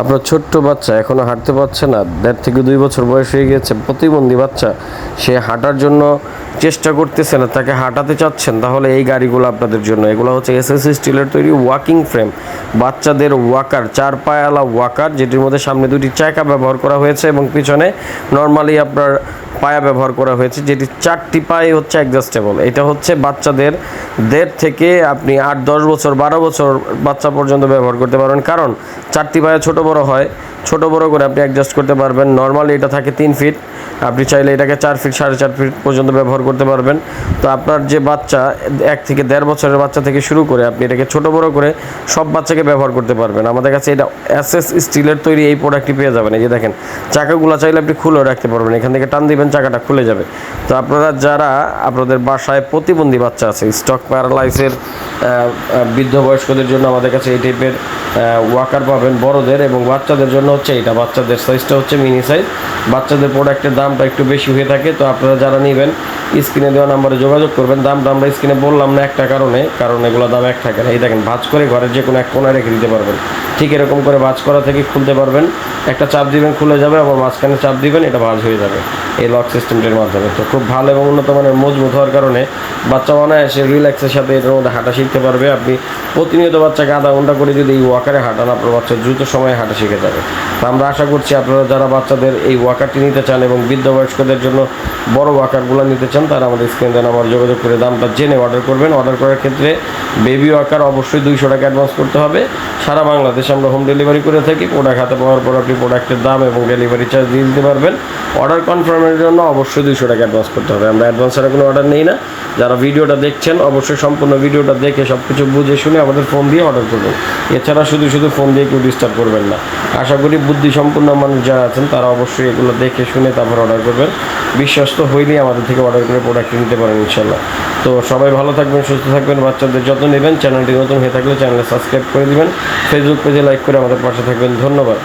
আপনার ছোট্ট বাচ্চা এখনও হাঁটতে পারছে না, দেড় থেকে দুই বছর বয়স হয়ে গেছে প্রতিবন্ধী বাচ্চা, সে হাঁটার জন্য চেষ্টা করতেছে না, তাকে হাঁটাতে চাচ্ছেন, তাহলে এই গাড়িগুলো আপনাদের জন্য, এগুলো হচ্ছে এসএসসি স্টিলের তৈরি ওয়াকিং ফ্রেম বাচ্চাদের ওয়াকার চার পায়ালা ওয়াকার যেটির মধ্যে সামনে দুটি চাকা ব্যবহার করা হয়েছে এবং পিছনে নর্মালি আপনার পায়া ব্যবহার করা হয়েছে, যেটি চারটি পায়ে হচ্ছে অ্যাডজাস্টেবল এটা হচ্ছে বাচ্চাদের দেড় থেকে আপনি আট, দশ বছর, বারো বছর বাচ্চা পর্যন্ত ব্যবহার করতে পারবেন। কারণ চারটি পায়ে ছোট বড় হয়, ছোট বড় করে আপনি অ্যাডজাস্ট করতে পারবেন। নর্মালি এটা থাকে তিন ফিট আপনি চাইলে এটাকে চার ফিট সাড়ে চার ফিট পর্যন্ত ব্যবহার করতে পারবেন। তো আপনার যে বাচ্চা, এক থেকে দেড় বছরের বাচ্চা থেকে শুরু করে আপনি এটাকে ছোট বড় করে সব বাচ্চাকে ব্যবহার করতে পারবেন। আমাদের কাছে এটা এসএস স্টিলের তৈরি এই প্রোডাক্টটি পেয়ে যাবেন। এই যে দেখেন, চাকাগুলো চাইলে আপনি খুলেও রাখতে পারবেন। এখান থেকে টান দিবেন চাকাটা খুলে যাবে। তো আপনারা যারা আপনাদের বাসায় প্রতিবন্ধী বাচ্চা আছে স্টক প্যারালাইসের বৃদ্ধ বয়স্কদের জন্য আমাদের কাছে এই টাইপের ওয়াকার পাবেন বড়দের এবং বাচ্চাদের জন্য হচ্ছে এটা। বাচ্চাদের সাইজটা হচ্ছে মিনি সাইজ বাচ্চাদের প্রোডাক্টের দামটা একটু বেশি হয়ে থাকে, তো আপনারা যারা নেবেন স্ক্রিনে দেওয়া নাম্বারে যোগাযোগ করবেন। দামটা আমরা স্ক্রিনে বললাম না একটা কারণে, কারণ এগুলো দাম এক থাকে না। এই দেখেন, ভাজ করে ঘরের যে কোনো এক কোনায় রেখে দিতে পারবেন। ঠিক এরকম করে ভাঁজ করা থেকে খুলতে পারবেন। একটা চাপ দিবেন, খুলে যাবে, আবার মাঝখানে চাপ দিবেন, এটা ভাঁজ হয়ে যাবে এই লক সিস্টেমটির মাধ্যমে। তো খুব ভালো এবং উন্নত মানের, মজবুত হওয়ার কারণে বাচ্চা অনায়াসে রিল্যাক্সের সাথে এটার মধ্যে হাঁটা শিখতে পারবে। আপনি প্রতিনিয়ত বাচ্চাকে আধা ঘণ্টা করে যদি এই ওয়াকারে হাঁটান, আপনার বাচ্চা দ্রুত সময়ে হাঁটা শিখে যাবে। তো আমরা আশা করছি আপনারা যারা বাচ্চাদের এই ওয়াকারটি নিতে চান এবং বৃদ্ধ বয়স্কদের জন্য বড় ওয়াকারগুলো নিতে চান, তারা আমাদের স্ক্রিন দেন আমার যোগাযোগ করে দামটা জেনে অর্ডার করবেন। অর্ডার করার ক্ষেত্রে বেবি ওয়াকার অবশ্যই দুইশো টাকা অ্যাডভান্স করতে হবে। সারা বাংলাদেশে আমরা হোম ডেলিভারি করে থাকি। প্রোডাক্ট হাতে পাওয়ার পর আপনি প্রোডাক্টের দাম এবং ডেলিভারি চার্জ দিয়ে দিতে পারবেন। অর্ডার কনফার্মের জন্য অবশ্যই দুইশো টাকা অ্যাডভান্স করতে হবে। আমরা অ্যাডভান্স ছাড়া কোনো অর্ডার নেই না। যারা ভিডিওটা দেখছেন, অবশ্যই সম্পূর্ণ ভিডিওটা দেখে সব কিছু বুঝে শুনে আমাদের ফোন দিয়ে অর্ডার করবেন এছাড়া শুধু শুধু ফোন দিয়ে কেউ ডিস্টার্ব করবেন না। আশা করি বুদ্ধি সম্পূর্ণ মানুষ যারা আছেন, তারা অবশ্যই এগুলো দেখে শুনে তারপর অর্ডার করবেন। বিশ্বস্ত হইলেই আমাদের থেকে অর্ডার করে প্রোডাক্ট নিতে পারেন ইনশাল্লাহ। তো সবাই ভালো থাকবেন, সুস্থ থাকবেন, বাচ্চাদের যত্ন নেবেন। চ্যানেলটি নতুন হয়ে থাকলে চ্যানেলে সাবস্ক্রাইব করে দিবেন। ফেসবুক পেজে লাইক করে আমাদের পাশে থাকবেন। ধন্যবাদ।